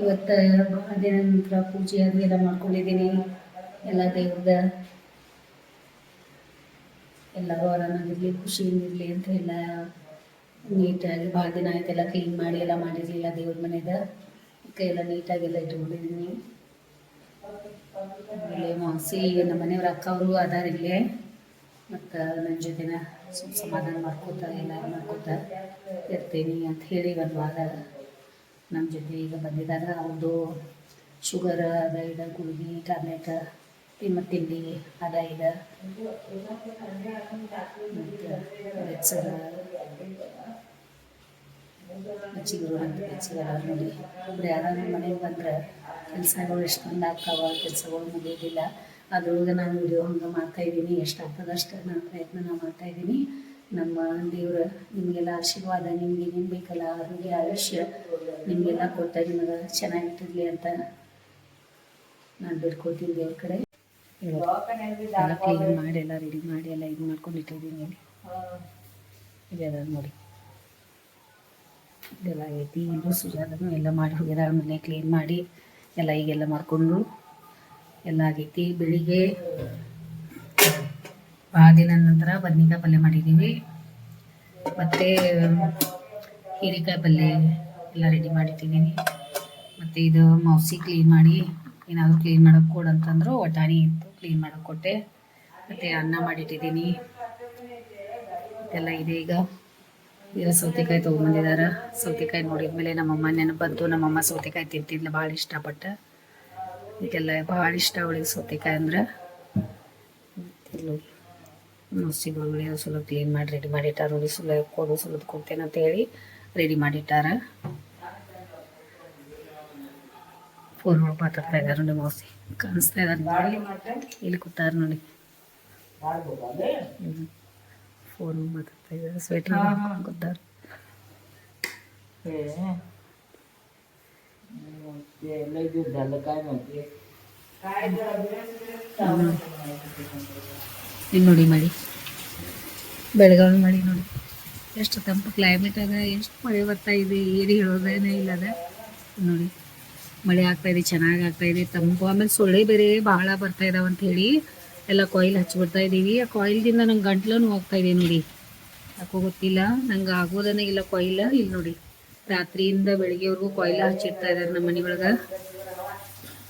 ಇವತ್ತು ಬಹಳ ದಿನ ನಂತರ ಪೂಜೆ ಅದು ಎಲ್ಲ ಮಾಡ್ಕೊಂಡಿದ್ದೀನಿ. ಎಲ್ಲ ದೇವ್ರದ ಎಲ್ಲರೂ ಆರಾಮಾಗಿರಲಿ ಖುಷಿಯಿಂದಿರಲಿ ಅಂತ ಎಲ್ಲ ನೀಟಾಗಿ ಭಾಳ ದಿನ ಆಯ್ತೆಲ್ಲ ಕ್ಲೀನ್ ಮಾಡಿ ಎಲ್ಲ ಮಾಡಿರಲಿಲ್ಲ ದೇವ್ರ ಮನೆದ ಎಲ್ಲ ನೀಟಾಗೆಲ್ಲ ಇಟ್ಕೊಂಡಿದ್ದೀನಿ ಆಮೇಲೆ ಮಾಸಿ ನಮ್ಮ ಮನೆಯವ್ರ ಅಕ್ಕ ಅವರು ಅದಾರ ಇಲ್ಲೇ. ಮತ್ತು ನನ್ನ ಜೊತೆನ ಸಮಾಧಾನ ಮಾಡ್ಕೋತ, ಎಲ್ಲ ಮಾಡ್ಕೋತ ಇರ್ತೀನಿ ಅಂತ ಹೇಳಿ ಒಂದು ವಾರ ನಮ್ಮ ಜೊತೆ ಈಗ ಬಂದಿದ್ದಾರೆ. ಅವ್ರದ್ದು ಶುಗರ್ ಅದ ಇದ, ಗುಳಿಗೆ ಟ್ಯಾಬ್ಲೆಟ್ ಮತ್ತು ತಿಂಡಿ ಅದ ಇದ. ನೋಡಿ. ಒಬ್ರು ಯಾರು ಮನೆಗೆ ಬಂದ್ರೆ ಕೆಲಸಗಳು ಎಷ್ಟೊಂದು ಆಗ್ತಾವ, ಕೆಲಸಗಳು ಮುಗಿಯೋದಿಲ್ಲ. ಅದ್ರೊಳಗೆ ನಾನು ವಿಡಿಯೋ ಹಂಗೆ ಮಾಡ್ತಾಯಿದ್ದೀನಿ ಎಷ್ಟಾಗ್ತದೆ ಅಷ್ಟು ನಾನು ಪ್ರಯತ್ನ ನಾನು ಮಾಡ್ತಾಯಿದ್ದೀನಿ ನಮ್ಮ ದೇವರ ನಿಮಗೆಲ್ಲ ಆಶೀರ್ವಾದ, ನಿಮಗೆ ಏನೇನು ಬೇಕಲ್ಲ ಆರೋಗ್ಯ ಆಯುಷ್ಯ ನಿಮಗೆಲ್ಲ ಕೊಟ್ಟ ನಿಮಗೆ ಚೆನ್ನಾಗಿಟ್ಟಿರಲಿ ಅಂತ ನಾನು ಬೇಡ್ಕೊಳ್ತೀನಿ ದೇವ್ರ ಕಡೆ. ಎಲ್ಲ ಕ್ಲೀನ್ ಮಾಡಿ, ಎಲ್ಲ ರೆಡಿ ಮಾಡಿ, ಎಲ್ಲ ಇದು ಮಾಡ್ಕೊಂಡು ಇಟ್ಟಿದ್ದೀನಿ ಇದೆಲ್ಲ ನೋಡಿ. ಇದೆಲ್ಲ ಐತಿ, ಇದು ಸುಜಾತನು ಎಲ್ಲ ಮಾಡಿ ಹೋಗ್ಯದ ಮನೆ ಕ್ಲೀನ್ ಮಾಡಿ, ಎಲ್ಲ ಈಗೆಲ್ಲ ಮಾಡಿಕೊಂಡು ಎಲ್ಲ ಆಗೈತಿ, ಬೆಳಿಗ್ಗೆ ಭಾಳ ದಿನ ನಂತರ ಬದ್ನಿಕಾಯಿ ಪಲ್ಯ ಮಾಡಿದ್ದೀವಿ. ಮತ್ತು, ಹೀರೆಕಾಯಿ ಪಲ್ಯ ಎಲ್ಲ ರೆಡಿ ಮಾಡಿಟ್ಟಿದ್ದೀನಿ. ಮತ್ತು ಇದು ಮೌಸಿ ಕ್ಲೀನ್ ಮಾಡಿ, ಏನಾದರೂ ಕ್ಲೀನ್ ಮಾಡೋಕೆ ಕೊಡು ಅಂತಂದ್ರು ಒಟಾಣಿ ಇತ್ತು ಕ್ಲೀನ್ ಮಾಡೋಕೆ ಕೊಟ್ಟೆ. ಮತ್ತು ಅನ್ನ ಮಾಡಿಟ್ಟಿದ್ದೀನಿ. ಇದೆಲ್ಲ ಇದೆ ಈಗ. ಈಗ ಸೌತೆಕಾಯಿ ತೊಗೊಂಬಂದಿದ್ದಾರೆ ಸೌತೆಕಾಯಿ ನೋಡಿದ್ಮೇಲೆ ನಮ್ಮಮ್ಮ ನೆನಪು ಬಂತು ನಮ್ಮಮ್ಮ ಸೌತೆಕಾಯಿ ತಿಂತಿದ್ಲು, ಭಾಳ ಇಷ್ಟಪಟ್ಟು. ಇದೆಲ್ಲ ಭಾಳ ಇಷ್ಟ ಅವಳಿಗೆ ಸೌತೆಕಾಯಿ ಅಂದ್ರೆ. ನುಸಿ ಒಳಗಡೆ ಸ್ವಲ್ಪ ಕ್ಲೀನ್ ಮಾಡಿ ರೆಡಿ ಮಾಡಿಟ್ಟಾರ. ನೋಡಿ ಸುಲ ಕೊಡು ಸ್ವಲ್ಪ ಕೊಡ್ತೇನೆ ಅಂತ ಹೇಳಿ ರೆಡಿ ಮಾಡಿಟ್ಟಾರ. ಫೋನ್ ಒಳಗೆ ಮಾತಾಡ್ತಾ ಇದ್ದಾರೆ ನೋಡಿ ಮೌಸಿ ಕಾಣಿಸ್ತಾ ಇದ್ದಾರೆ ನೋಡಿ. ಇಲ್ಲಿ ಕೂತಾರ ನೋಡಿ. ಫೋನ್ ಮಾತಾಡ್ತಾ ಇದ್ದಾರೆ. ಸ್ವೆಟರ್ ಕೂತಾರ. ಇಲ್ಲಿ ನೋಡಿ ಮಳೆ ಬೆಳಗಾವಿ ಮಳೆ ನೋಡಿ. ಎಷ್ಟು ತಂಪು ಕ್ಲೈಮೇಟ್ ಅದ, ಎಷ್ಟು ಮಳೆ ಬರ್ತಾ ಇದೆ ಏರಿ ಹೇಳೋದೇನೇ ಇಲ್ಲ ನೋಡಿ, ಮಳೆ ಆಗ್ತಾ ಇದೆ, ಚೆನ್ನಾಗಿ ಆಗ್ತಾ ಇದೆ, ತಂಪು. ಆಮೇಲೆ ಸೊಳ್ಳೆ ಬೇರೆ ಬಹಳ ಬರ್ತಾ ಇದಾವ ಅಂತ ಹೇಳಿ ಎಲ್ಲ ಕಾಯಿಲ್ ಹಚ್ಚಿಬಿಡ್ತಾ ಇದ್ದೀವಿ ಆ ಕಾಯಿಲ್ದಿಂದ ನಂಗೆ ಗಂಟ್ಲೂ ಹೋಗ್ತಾ ಇದೆ ನೋಡಿ. ಯಾಕೋ ಗೊತ್ತಿಲ್ಲ, ನಂಗೆ ಆಗೋದನ್ನ ಇಲ್ಲ ಕಾಯಿಲ್ ಇಲ್ಲಿ ನೋಡಿ. ರಾತ್ರಿಯಿಂದ ಬೆಳಿಗ್ಗೆವರೆಗೂ ಕಾಯಿಲ್ ಹಚ್ಚಿಡ್ತಾ ಇದ್ದಾರೆ ನಮ್ಮ ಮನೆ ಒಳಗೆ.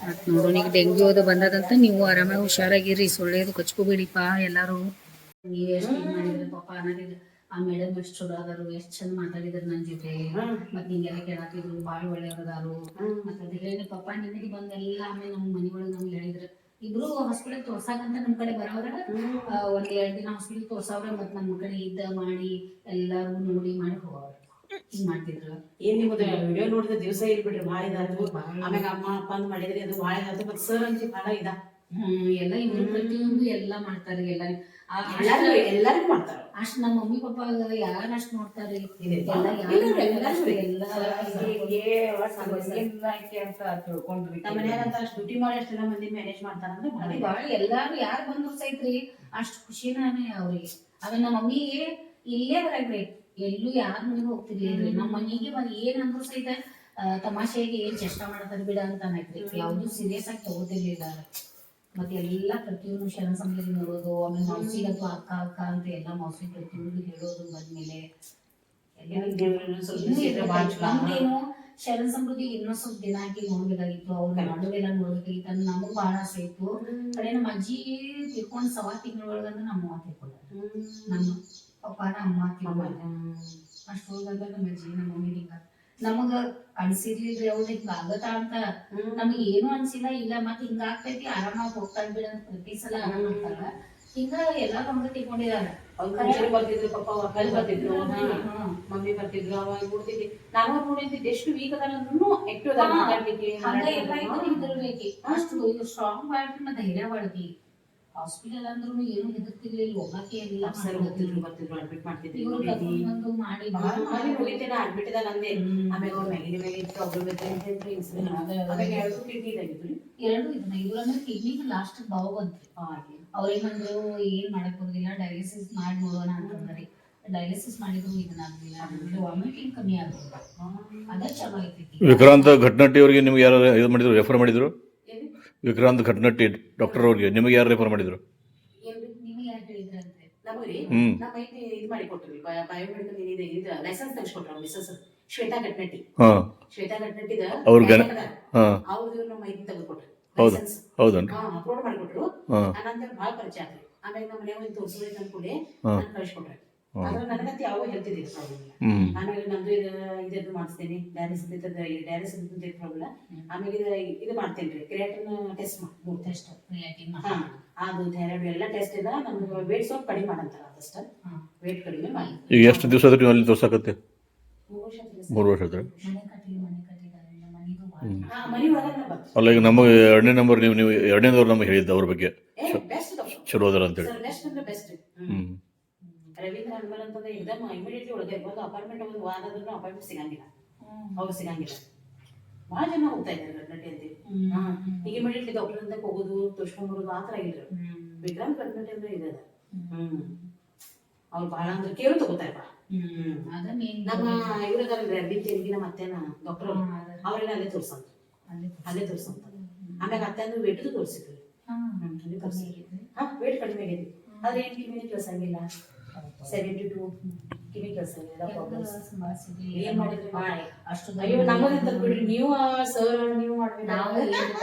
ಮತ್ತು ನೋಡೋಣ ಡೆಂಗ್ಯೂ ಅದು ಬಂದದಂತ ನೀವು ಆರಾಮಾಗಿ ಹುಷಾರಾಗಿರಿ, ಸೊಳ್ಳೆದು ಕಚ್ಕೋಬೇಡಿಪ್ಪ ಎಲ್ಲಾರು. ನೀವು ಎಷ್ಟು ಮಾಡಿದ್ರಿ ಪಾಪ ಅನ್ನೋದಿಲ್ಲ ಆ ಮೇಡಮ್ ಎಷ್ಟು ಚಲೋ ಅದಾರು ಎಷ್ಟು ಚಂದ ಮಾತಾಡಿದ್ರು ನನ್ನ ಜೊತೆ. ಮತ್ತೆ ಹಿಂಗೆಲ್ಲ ಕೇಳಾತಿದ್ರು ಭಾಳ ಒಳ್ಳೆಯವ್ರದಾರು. ಮತ್ತೆ ಅದು ಹೇಳಿ ಪಾಪ ನಿಮಗೆ ಬಂದೆಲ್ಲ ಆಮೇಲೆ ನಮ್ಮ ಮನೆ ಒಳಗೆ ನಮ್ಗೆ ಹೇಳಿದ್ರು. ಇಬ್ರು ಹಾಸ್ಪಿಟಲ್ ತೋರ್ಸಾಕಂತ ನಮ್ಮ ಕಡೆ ಬರೋರ ಒಂದ್ ಎರಡ್ ದಿನ ಹಾಸ್ಪಿಟಲ್ ತೋರ್ಸವ್ರ, ಮತ್ತೆ ನಮ್ಮ ಕಡೆ ಇದ್ದ ಮಾಡಿ ಎಲ್ಲಾರು ನೋಡಿ ಮಾಡಿ ಹೋಗೋರು ಹಿಂಗ್ ಮಾಡ್ತಿದ್ರು ಏನ್ ನಿಮ್ಮದು ವಿಡಿಯೋ ನೋಡಿದ ದಿವಸ ಇಲ್ ಬಿಡ್ರಿ ಭಾಳ ಇದಾತು ಆಮ್ಯಾಗ ಅಮ್ಮ ಅಪ್ಪ ಅಂತ ಮಾಡಿದ್ರಿ ಅದು ಭಾಳ ಇದಾದ್ರು ಸರ್ ಅಂತ ಭಾಳ ಇದ. ಹ್ಮ್ ಎಲ್ಲ ಇವ್ರು ಪ್ರತಿಯೊಂದು ಎಲ್ಲ ಮಾಡ್ತಾರೆ ಎಲ್ಲ ಆ- ಎಲ್ಲಾರು ಮಾಡ್ತಾರೆ. ಅಷ್ಟ್ ನಮ್ಮ ಮಮ್ಮಿ ಪಪ್ಪ ಯಾರು ಅಷ್ಟ್. ನೋಡ್ತಾರೆ ಎಲ್ಲಾರು ಡ್ಯೂಟಿ ಮಾಡಿ ಅಷ್ಟೆಲ್ಲ ಮಂದಿ ಮ್ಯಾನೇಜ್ ಮಾಡ್ತಾರ ಅಂದ್ರೆ ಭಾಳ ಎಲ್ಲಾರು ಯಾರು ಬಂದ್ರು ಸೈತ್ರಿ ಅಷ್ಟ್ ಖುಷಿನಾನೇ ಅವ್ರಿಗೆ. ಆಮೇಲೆ ನಮ್ಮ ಮಮ್ಮಿಗೆ ಇಲ್ಲೇ ಬರಾಕ್ರಿ ಎಲ್ಲೂ ಯಾರ ಮನೆಗೆ ಹೋಗ್ತಿರ್ಲಿಲ್ರಿ ನಮ್ಮ ಮನೆಗೆ ಬಂದ್ ಏನಂದ್ರು ಸಹಿತ ತಮಾಷೆಗೆ ಏನ್ ಚೇಷ್ಟ ಮಾಡ್ತಾರ ಬಿಡ ಅಂತ ಅನ್ನೈತ್ರಿ ಯಾವ್ದು ಸೀರಿಯಸ್ ಆಗಿ ತಗೋತಿರ್ಲಿಲ್ಲ. ಮತ್ತೆ ಎಲ್ಲ ಪ್ರತಿಯೊಂದು ಶರಣ ಸಂಬಂಧಿ ನೋಡೋದು ಆಮೇಲೆ ಮೌಸಿಗಂತೂ ಅಕ್ಕ ಅಕ್ಕ ಅಂತ ಎಲ್ಲ ಮೌಸಿ ಪ್ರತಿಯೊಂದು ಹೇಳೋದು ಬಂದ್ಮೇಲೆ. ನಮ್ದೇನು ಶರಣ ಸಮೃದ್ಧಿ ಇನ್ನೊಂದ್ ಸ್ವಲ್ಪ ದಿನ ಹಾಕಿ ನೋಡ್ಬೇಕಾಗಿತ್ತು. ಅವ್ರ ಮಾಡೋದೆಲ್ಲ ನೋಡ್ಬೇಕಾಗಿತ್ತು ಅಂದ್ರೆ ನಮಗ್ ಬಹಳ ಆಸೆ ಇತ್ತು. ಕಡೆ ನಮ್ಮ ಅಜ್ಜಿ ತಿಳ್ಕೊಂಡ್ ಸವಾ ತಿಂಗಳೊಳಗಂದ್ರೆ ನಮ್ಮ ಮಾತು ನಮ್ಮ ಪಪ್ಪಾನ ಅಮ್ಮ ತಿರ್ಕೊಂಡ ಅಷ್ಟು ಹೋಗಂತ ನಮ್ಮ ಅಜ್ಜಿ ನಮ್ಮ ಮಮ್ಮಿ ಹಿಂಗ. ನಮಗ ಅನ್ಸಿರ್ಲಿಲ್ಲ ಅವ್ರು ಹಿಂಗ ಆಗತ್ತ ಅಂತ ನಮಗೆ ಏನು ಅನ್ಸಿಲ್ಲ ಇಲ್ಲ ಮತ್ ಹಿಂಗ ಆಗ್ತೈತಿ ಆರಾಮಾಗಿ ಹೋಗ್ತಾನ ಬಿಡ ಅಂತ ಪ್ರತಿ ಸಲ ಆರಾಮ ಅಂತಾರ ಹಿಂಗ ಎಲ್ಲಾ ನಮ್ಗ ತಿಳ್ಕೊಂಡಿದಾರ. ಬರ್ತಿದ್ರು ಪಾಪ ಒಕ್ಕಲ್ ಬರ್ತಿದ್ರು. ಮಮ್ಮಿ ಬರ್ತಿದ್ರು ಅವಾಗ ನೋಡ್ತಿದ್ದೆ ನಾನು ನೋಡಿದ್ದೆ ಎಷ್ಟು ವೀಕ್ ಅದನ್ನು ಆಕ್ಟಿವ್. ಮಾತಾಡ್ಲಿಕ್ಕೆ ಅಷ್ಟು ಸ್ಟ್ರಾಂಗ್ ಮಾಡ್ರಿ ಮತ್ತೆ ಧೈರ್ಯ ಮಾಡ್ತಿ ಹಾಸ್ಪಿಟಲ್ ಅಂದ್ರೂ ಏನು ಹೆದರ್ತಿರ್ಲಿಲ್ಲ ಹೋಗಕ್ಕೆ ಎಲ್ಲ ಸರ್ ಬರ್ತಿದ್ರು ಬರ್ತಿದ್ರು ಅಡ್ಮಿಟ್ ಮಾಡ್ತಿದ್ರು ಇವ್ರು. ಕರ್ಕೊಂಡ್ ಬಂದು ಮಾಡಿ ಮಾಡಿ ಹೋಗಿದ್ದೆ ನಾ ಅಡ್ಮಿಟ್ ಇದ್ದಾಗ ಅಂದೆ. ಆಮೇಲೆ ಅವ್ರ ಮೇಲೆ ಅಂತ ಇನ್ಸುಲಿನ್ ಅದೇ, ಅದೇ. ಆಮೇಲೆ ಎರಡು ಕಿಡ್ನಿ ಇದಾಗಿತ್ತು ರೀ ಎರಡು ಇದನ್ನ ಇವ್ರು ಅಂದ್ರೆ ಕಿಡ್ನಿಗೆ ಲಾಸ್ಟ್ ಬಾವು ಬಂತು. ಅವ್ರಿಗೆ ಅವ್ರೇನಂದ್ರು ಏನ್ ಮಾಡಕ್ ಹೋಗಿಲ್ಲ ಡಯಾಲಿಸಿಸ್ ಮಾಡಿ ನೋಡೋಣ ಅಂತಂದ್ರಿ ಡಯಾಲಿಸಿಸ್ ಮಾಡಿದ್ರು ಇದನ್ನ ಆಗಲಿಲ್ಲ. ವಾಮಿಟಿಂಗ್ ಕಮ್ಮಿ ಆಗೋದು ಅದ ಚಲೋ ಐತಿ ವಿಕ್ರಾಂತ್ ಘಟ್ನಟ್ಟಿ ಅವರಿಗೆ ನಿಮ್ಗೆ ಯಾರು ಇದು ಮಾಡಿದ್ರು ರೆಫರ್ ಮಾಡಿದ್ರು? ವಿಕ್ರಾಂತ್ ಘಟನಟ್ಟಿ ಡಾಕ್ಟರ್ ಅವ್ರಿಗೆ ನಿಮಗೆ ಯಾರು ರೆಫರ್ ಮಾಡಿದ್ರು? ಹ್ಮ್. ಅವ್ರ ತೆಗೆದುಕೊಟ್ರಿ ಹೌದಾ? ಲೈಸೆನ್ಸ್ ಹೌದನ್ರಿ. ಹಾ ಅಪ್ಲೋಡ್ ಮಾಡಿಕೊಟ್ರು. ಪರಿಚಯ ಆಮೇಲೆ ನಮ್ಮ ಮನೆ ಒಂದು ಹಾ. ನಾನು ಕಳಿಸ್ಕೊಟ್ರೆ. ಆದ್ರೆ ನನಗಂತ ಯಾವ ಹೆಲ್ತ್ ಇದಿಲ್ಲ ಪ್ರಾಬ್ಲಮ್ ಆಮೇಲೆ ನಂದು ಇದು ಇದನ್ನು ಮಾಡಿಸ್ತೇನೆ. ಡಯಾಲಿಸಿಸ್ ಇದ್ದದ ಇದೆ ಪ್ರಾಬ್ಲಮ್ ಆಮೇಲೆ ಇದು ಇದು ಮಾಡ್ತೇನೆ ರೀ. ಕ್ರಿಯಾಟಿನ್ ಟೆಸ್ಟ್ ಮಾಡಿ ಟೆಸ್ಟ್ ಕ್ರಿಯಾಟಿನ್ ಹಾ ಅದು ಥೈರಾಯ್ಡ್ ಎಲ್ಲ ಟೆಸ್ಟ್ ಇದೆ ನಮ್ಗೆ ವೇಟ್ ಸ್ವಲ್ಪ ಕಡಿಮೆ ಮಾಡಂತಾರ ಅದಷ್ಟ ವೇಟ್ ಕಡಿಮೆ ಮಾಡಿ. ಈಗ ಎಷ್ಟು ದಿವಸ ಆದ್ರೂ ನೀವು ಅಲ್ಲಿ ತೋರ್ಸಕತ್ತೆ? ಮೂರು ವರ್ಷ ಆದ್ರೆ ಅಲ್ಲ ಈಗ ನಮಗೆ ಎರಡನೇ ನಂಬರ್ ನೀವು ನೀವು ಎರಡನೇದವ್ರು ನಮಗೆ ಹೇಳಿದ್ದು ಅವ್ರ ಬಗ್ಗೆ. ಚಲೋ ಅದರ ಅಂತೇಳಿ. ಸರ್ ಬೆಸ್ಟ್ ಅಂದ್ರೆ ಬೆಸ್ಟ್ ಹ್ಞೂ ರವೀಂದ್ರ ಹನುಮಲ್ ಅಂತಂದ್ರೆ ಇದನ್ನ ಇಮಿಡಿಯೇಟ್ಲಿ ಒಳಗೆ ಒಂದು ಅಪಾರ್ಟ್ಮೆಂಟ್ ಒಂದು ಆದ್ರೂ ಅಪಾರ್ಟ್ಮೆಂಟ್ ಸಿಗಂಗಿಲ್ಲ. ಅವ್ರು ಸಿಗಂಗಿಲ್ಲ. ಬಹಳ ಜನ ಹೋಗ್ತಾ ಇದ್ದಾರೆ ಗಡ್ನಟ್ಟಿ ಅಂತ ಈಗ ಇಮಿಡಿಯೇಟ್ಲಿ ಡಾಕ್ಟರ್ ಅಂತ ಹೋಗೋದು ತೋರ್ಸ್ಕೊಂಡ್ಬರೋದು ಆ ಥರ ಆಗಿದ್ರು ವಿಕ್ರಮ್ ಗಡ್ನಟ್ಟಿ ಅಂದ್ರೆ ಇದೆ. ಹ್ಮ್. ಅವ್ರು ಬಹಳ ಅಂದ್ರೆ ಕೇಳು ತಗೋತಾರೆ ಬಾ ನಮ್ಮ ಇವ್ರದಾರಲ್ರಿ ಅರ್ಬಿ ತೆರಿಗೆ ನಮ್ಮ ಅತ್ತೆನ ಡಾಕ್ಟರ್ ಅವರೆಲ್ಲ ಅಲ್ಲೇ ತೋರ್ಸಂತ ಅಲ್ಲೇ ತೋರ್ಸಂತ ಆಮ್ಯಾಗ ಅತ್ತೆಂದು ವೇಟು ತೋರಿಸಿದ್ರು. ಹಾ. ವೇಟ್ ಕಡಿಮೆ ಆಗೈತಿ ಆದ್ರೆ ಏನ್ ಕಿವಿ ಕೆಲಸ ಆಗಿಲ್ಲ. ಸೆವೆಂಟಿ ಟು ಕಿವಿ ಕೆಲಸ ಆಗಿಲ್ಲ ಏನ್ ಮಾಡಿದ್ರಿ ಮಾಡಿ ಅಷ್ಟು ಅಯ್ಯೋ ನಮ್ಮದಂತ ಬಿಡ್ರಿ ನೀವು ಸರ್ ನೀವು ಮಾಡ್ಬೇಕು. ನಾವು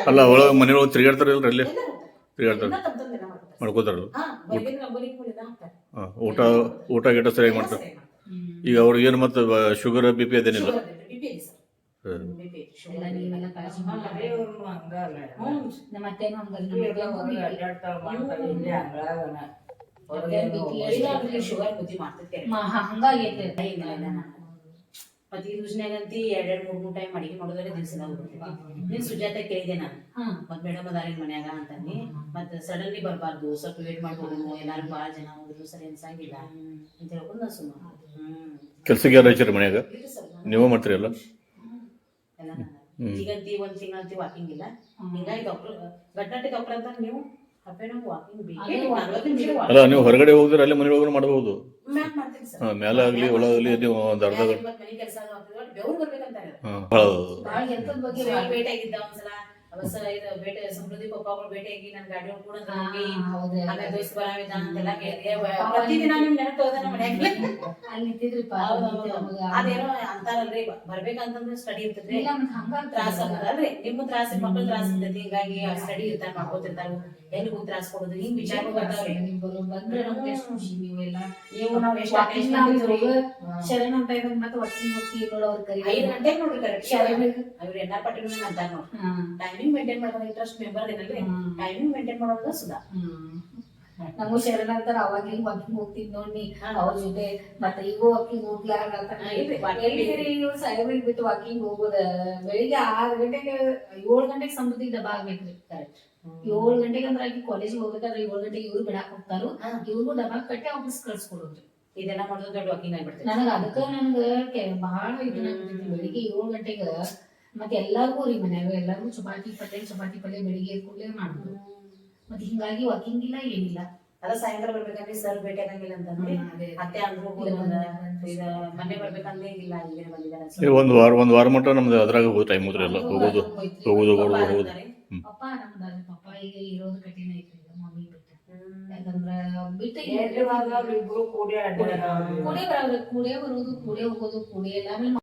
ಅಲ್ಲ ಒಳಗೆ ಮನೆಯೊಳಗೆ ತಿರುಗಾಡ್ತಾರಲ್ರಿ ಅಲ್ಲಿ? ಎಲ್ಲ ಹೋಗ್ತಾರೆ. ತಿರುಗಾಡ್ತಾರೆ? ಎಲ್ಲ ಮಾಡ್ತಾರೆ. ಮಾಡ್ಕೋತಾರಲ್ಲ ಊಟ ಊಟ ಗೀಟ ಸರಿಯಾಗಿ ಮಾಡ್ತಾರೆ? ಸರಿ ಮಾಡ್ತಾರೆ. ಈಗ ಅವ್ರಿಗೆ ಏನು ಮತ್ತೆ ಶುಗರ್ ಬಿ ಪಿ ಅದೇನಿಲ್ಲ. ನಮ್ಮ ಅತ್ತೆನೂ ಹಂಗಲ್ಲ. ಶುಗರ್ ಬುದ್ಧಿ ಮಾಡ್ತೈತೆ ಹಂಗಾಗೈತೆ ಮತ್ತೆ ಈ ಯೋಜನೆಗಂತಿ ಎರಡೆರಡು ಮೂರ್ ಮೂರ್ ಟೈಮ್ ಅಡಿಗೆ ಮಾಡೋದ್ರೆ ದಿವ್ಸ ನೀನ್ ಸುಜಾತ ಕೇಳಿದೆ ನಾನು? ಹಾ. ಮತ್ ಮೇಡಮ್ ಅದಾರಿನ ಮನ್ಯಾಗ ಅಂತಂದು ಮತ್ತೆ ಸಡನ್ಲಿ ಬರಬಾರ್ದು ಸ್ವಲ್ಪ ವೇಟ್ ಮಾಡ್ಬೋದು ಎಲ್ಲಾರು ಬಹಳ ಜನ ಹೋದ್ರು ಸರಿ ಅನ್ಸಂಗಿಲ್ಲ ಅಂತ ಹೇಳ್ಕೊಂಡು ನಾ ಸುಮ್ಮನೆ ಕೆಲ್ಸಕ್ಕೆ ಯಾರು ಹಚ್ಚಾರ ಮನ್ಯಾಗ? ನೀವು ಸರ್ ನಾನು- ನೀವೇ ಮಾಡ್ತೀರಿ ಎಲ್ಲ? ಎಲ್ಲ ಈಗಂತಿ ಒಂದ್ ತಿಂಗಳಂತಿ ವಾಕಿಂಗ್ ಇಲ್ಲ. ಹಿಂಗಾಗಿ ಡಾಕ್ಟರ್ ಗಡ್ಡಂಟಿ ಡಾಕ್ಟರ್ ಅಂತ ನೀವು? ಅಲ್ಲ ನೀವು ಹೊರಗಡೆ ಹೋಗಿದ್ರೆ ಅಲ್ಲಿ ಮನೆಯೊಳಗೂ ಮಾಡಬಹುದು. ಮೇಲೆ ಆಗಲಿ ಒಳಗಾಗಲಿ ನೀವು ಒಂದು ಅರ್ಧ ಗಂಟೆ ಮನೆ ಕೆಲಸ ಬೆವರು ಬರ್ಬೇಕಂತಾರೆ. ಹಾಂ ಭಾಳ ಭಾಳ ಹೆಲ್ತದ ಬಗ್ಗೆ ಸರ್, ಭೇಟಿ ಆಗಿದ್ದ ಒಂದ್ಸಲ. ಅವಸ ಇದು ಭೇಟಿ ಸಮೃದ್ಧಿ ಪಪ್ಪಾಗಳು ಭೇಟಿ ಆಗಿ ನನ್ ಗಾಡಿ ಕೂಡ ಹೋಗಿ ಆಮೇಲೆ ಅಂತೆಲ್ಲ ಕೇಳಿದೆ. ಪ್ರತಿದಿನ ನಿಮ್ ನೆನಪು ಹೋದ ನಮ್ಮ ಮನ್ಯಾಗ ಅಲ್ಲಿ ನಿಂತಿದ್ರಿ ಅದೇನೋ ಅಂತಾರಲ್ರಿ ಬರ್ಬೇಕಂತಂದ್ರೆ ಸ್ಟಡಿ ಇರ್ತದ್ರಿ ತ್ರಾಸ ಆಗದಲ್ರಿ ನಿಮ್ ತ್ರಾಸ ಮಕ್ಳು ತ್ರಾಸ ಇರ್ತೈತಿ ಹಿಂಗಾಗಿ ಸ್ಟಡಿ ಇರ್ತಾರ ಮಾಡ್ಕೋತಿರ್ತಾರ ಎಲ್ಲಿ ತ್ರಾಸ ಕೊಡೋದು ಹಿಂಗ್ ವಿಚಾರ ಬರ್ತಾವ್ರಿ ನೀವು ಬರೋ ಬಂದ್ರೆ ನಮ್ಗೆ ಎಷ್ಟು ಖುಷಿ ನೀವೆಲ್ಲ? ನೀವು ನಾವ್ ಎಷ್ಟ್ ನಾವು ಕೊಡ್ತೀವಿ. ಇವಾಗ ಶರಣ್ ಅಂತ ಇರೋದು ಮತ್ತೆ ವಾಕಿಂಗ್ ಹೋಗ್ತೀವಿ ನೋಡ ಅವ್ರ ಕರಿ ಐದು ಗಂಟೆಗೆ ನೋಡ್ರಿ ಕರೆಕ್ಟ್ ಶರಣ್. ಅವ್ರು ಎನ್ನಾರ್ ಪಟ್ಟಿನ ಅಂತಾರ ನೋಡ್ರಿ. ಟೈಮಿಂಗ್ ಮೇಂಟೈನ್ ಮಾಡೋದು ಇಂಟ್ರೆಸ್ಟ್ ಮೆಂಬರ್ ಏನಲ್ರಿ ಟೈಮಿಂಗ್ ಮೇಂಟೈನ್ ಮಾಡೋದು ಸುಧಾ. ನಮಗೂ ಶರಣ ಅಂತಾರ ಅವಾಗ ಹಿಂಗ್ ವಾಕಿಂಗ್ ಹೋಗ್ತಿದ್ ನೋಡಿ ಅವ್ರ ಜೊತೆ ಮತ್ತೆ ಈಗ ವಾಕಿಂಗ್ ಹೋಗ್ಲಾರ ಹಾ, ಇಲ್ರಿ, walking ಇವ್ರು ಸಾಹೇಬ್ರಿಗೆ ಬಿಟ್ಟು ವಾಕಿಂಗ್ ಹೋಗೋದ. ಬೆಳಿಗ್ಗೆ ಆರ್ ಗಂಟೆಗೆ ಏಳು ಗಂಟೆಗೆ ಸಮೃದ್ಧಿ ಡಬ್ಬ ಆಗ್ಬೇಕ್ರಿ ಕರೆಕ್ಟ್ ಏಳು ಗಂಟೆಗೆ ಅಂದ್ರೆ ಆಕಿ ಕಾಲೇಜ್ ಹೋಗ್ಬೇಕಾದ್ರೆ ಏಳು ಗಂಟೆಗೆ ಇವ್ರು ಬಿಡಾಕ್ ಹೋಗ್ತಾರು. ಇವ್ರು ಇವ್ರಿಗೂ ಡಬಾಕ್ ಕಟ್ಟಿ ವಾಪಸ್ ಕಳ್ಸ್ಕೊಡೋದ್ರಿ ಇದೆಲ್ಲ ಮಾಡೋದು ದೊಡ್ಡ ವಾಕಿಂಗ್ ಆಗ್ಬಿಡ್ತೈತಿ ನನಗ ಅದಕ್ಕ ನನಗ ಬಹಳ ಇದನ್ನಾಗ್ತೈತಿ ಬೆಳಿಗ್ಗೆ ಏಳು ಗಂಟೆಗ ಮತ್ತೆ ಎಲ್ಲಾರ್ಗೂ ರೀ ಮನ್ಯಾಗ ಎಲ್ಲಾರ್ಗೂ ಚಪಾತಿ ಪಲ್ಯ ಚಪಾತಿ ಪಲ್ಯ ಬೆಳಿಗ್ಗೆ ಕೂಡಲೇ ಮಾಡುದು. ಮತ್ತೆ ಹಿಂಗಾಗಿ ವಾಕಿಂಗ್ ಇಲ್ಲ ಏನಿಲ್ಲ. ಅದ ಸಾಯಂಕಾಲ ಬರ್ಬೇಕಂದ್ರೆ ಸರ್ ಭೇಟಿ ಆಗಂಗಿಲ್ಲ ಅಂತಂದ್ರೆ ಅತ್ತೆ ಅಂದ್ರು ಮನೆ ಬರ್ಬೇಕಂದ್ರೆ ಇಲ್ಲ ಇಲ್ಲೇ ಬಂದಿದ್ದಾರೆ. ಒಂದು ವಾರ ಒಂದ್ ವಾರ ಮಟ್ಟ ನಮ್ದು ಅದ್ರಾಗ ಟೈಮ್ ಹೋದ್ರಿ ಎಲ್ಲ ಹೋಗೋದು ಹೋಗೋದು ಹೋಗೋದು. ಹೋಗೋದು ಪಪ್ಪ ನಮ್ದ ಪಪ್ಪ ಈಗ ಇರೋದು ಕಠಿಣ ಐತ್ರಿ ಈಗ ಮಮ್ಮಿ ಬಿಟ್ಟ ಯಾಕಂದ್ರ ಬಿಟ್ಟ ಇಬ್ರು ಕೂಡಿ ಅಡ್ಡಾಡೋದು. ಕೂಡೇ ಬರೋದು ಕೂಡೇ ಬರೋದು ಕೂಡೇ ಹೋಗೋದು ಕೂಡೇ ಎಲ್ಲ ಆಮೇಲೆ